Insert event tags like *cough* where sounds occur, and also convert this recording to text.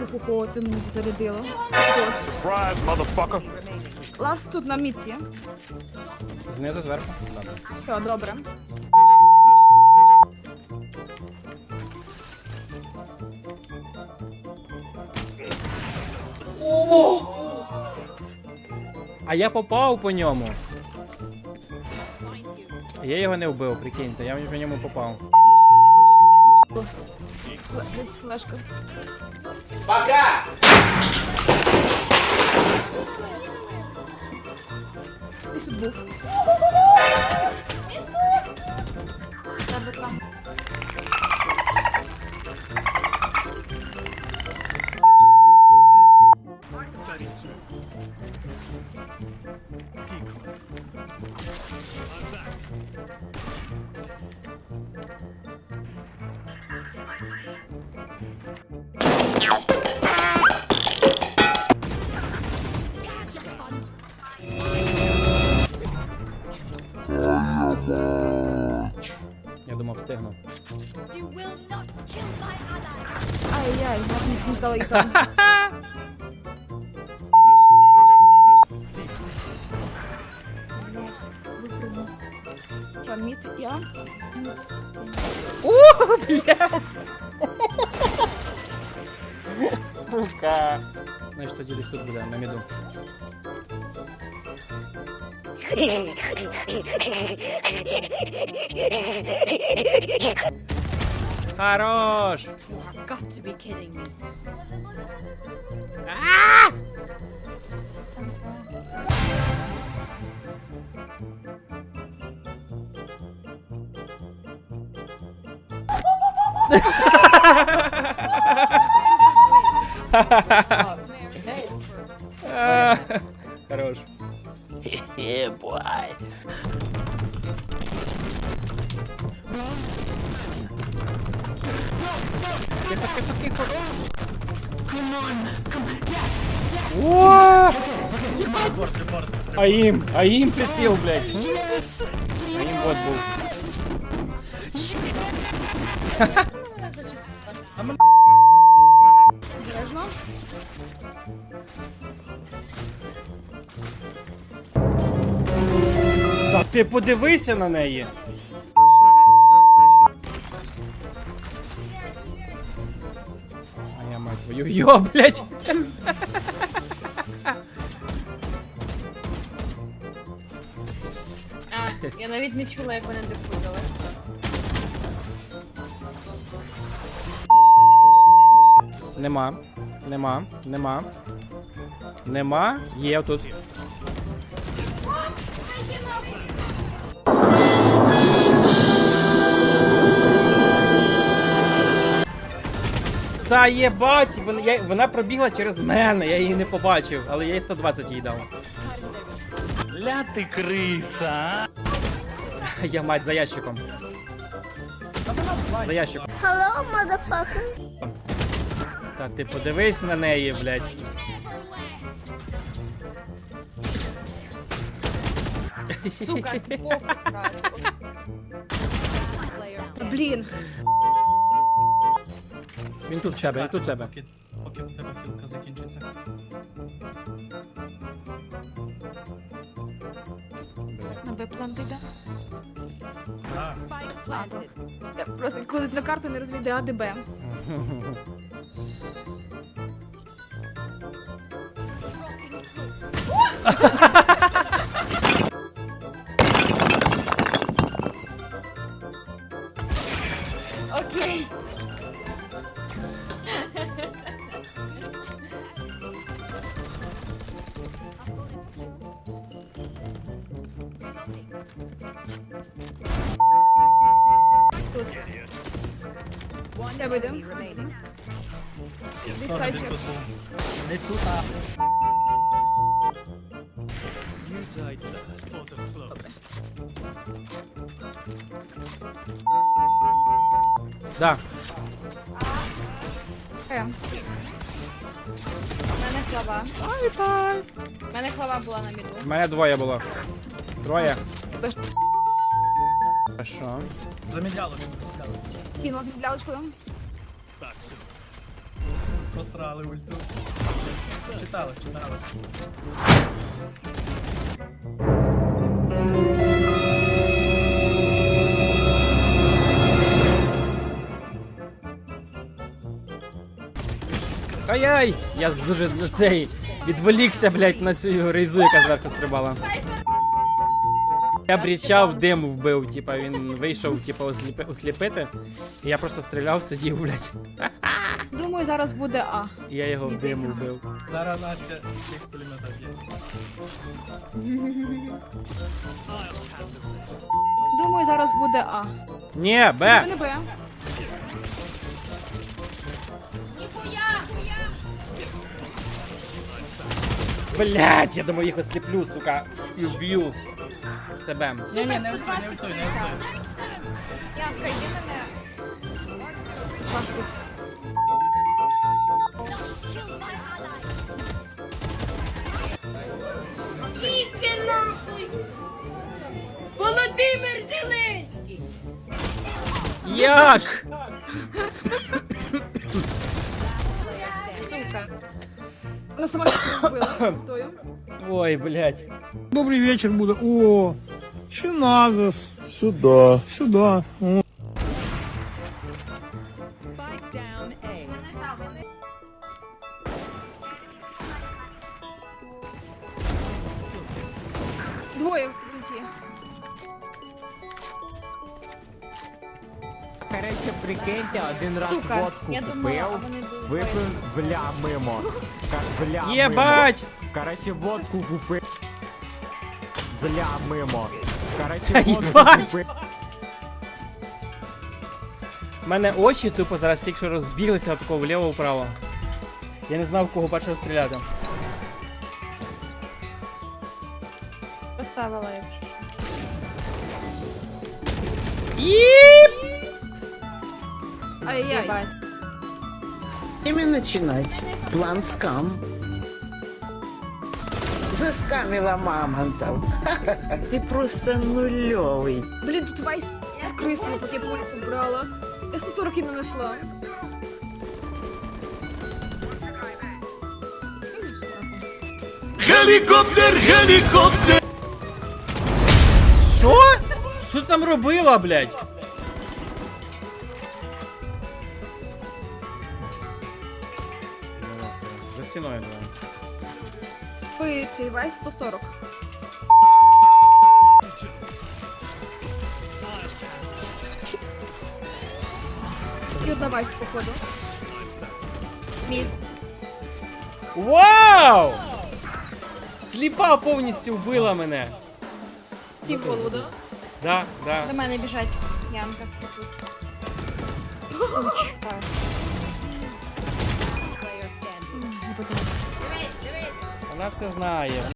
Хо-хо-хо, це мені зарядило. Surprise, motherfucker. Лас тут на міці. Знизу, зверху. Добре. Все, добре. А я попав по ньому. Я його не вбив, прикиньте, я по ньому попав. Фле- Десь флешка. Пока! Десь тут був. Тебе там. Ай-яй, нас не стало їх мід? Я? О, блядь! Сука! Значить, тоді десь тут буде, на міду. Хорош! You have got to be kidding me. А, *laughs* Хорош. Тихо, тихо, тихо. О! А їм, а їм приціл, блядь. А їм вот. Обережно. Та ти подивися на неї. Йо, блядь. А, я навіть не чула, як вони дефузили. Нема, нема, нема. Нема, є тут. Та єбать, вона, я, вона пробігла через мене, я її не побачив, але я їй 120 їй дав. Ля ти криса. *laughs* Я мать за ящиком. За ящиком. Hello, motherfucker. Та ти подивись на неї, блядь. Сука, збоку. *laughs* Блін. Він тут в себе, він тут в себе. Поки, поки в тебе хілка закінчиться. На Б-план ти йде? А. Я просто коли на карту не розумію, де А, де Б. *laughs* Тут. Я вийду. Десь сайт. десь тут а. Да. Е. У мене хлава. У мене хлава була на міду. В мене двоє було. Троє. Ж Хорошо. Замідляло, замідляло. кинула з мідлялочкою. Просрали ульту. Читали, читалось. Ай-яй! Я дуже на цей відволікся, блядь, на цю рейзу, яка зверху стрибала. Я брічав, дим вбив, типа він вийшов, типа, осліпи, осліпити. І я просто стріляв, сидів, блядь. *laughs* Думаю, зараз буде А. І я його в дим вбив. Зараз Настя всіх пулемета б'є. Думаю, зараз буде А. Ні, Б! не Б. Блядь, я думаю, їх осліплю, сука. І вб'ю. Це Б. Ні, ні, не ультуй, не ультуй, не ультуй. Янка, йди мене. Kill my ally. Як? Сука. На самоліті вбила. Тою. Ой, блядь. Добрый вечер буде. О, чи надо? с- Сюда. Сюда. О. Двоє в ключі. Короче, прикиньте, один раз Сука. водку Я думала, а купив, вони дуже. випив, бля, мимо. Ка- Бля, мимо. Єбать! Короче, водку купив. Бля, мимо. Їбать! У мене очі тупо зараз тільки що розбіглися отако вліво-вправо. Я не знав, в кого першого стріляти. Поставила якщо. Ііп! Ай-яй. Время начинать. План скам. Заскамила мамонтов. *laughs* Ты просто нулевый. Блін, тут вайс в крису, поки я поліцію брала. Я 140 і нанесла. Що? Що ти там робила, блядь? За стіною давай. Цей вайс 140. І одна вайс, походу. Вау! Сліпа повністю вбила мене. І в голову, да? Да, да. До мене біжать. Янка всі тут. Сучка. *laughs* Вона все знає.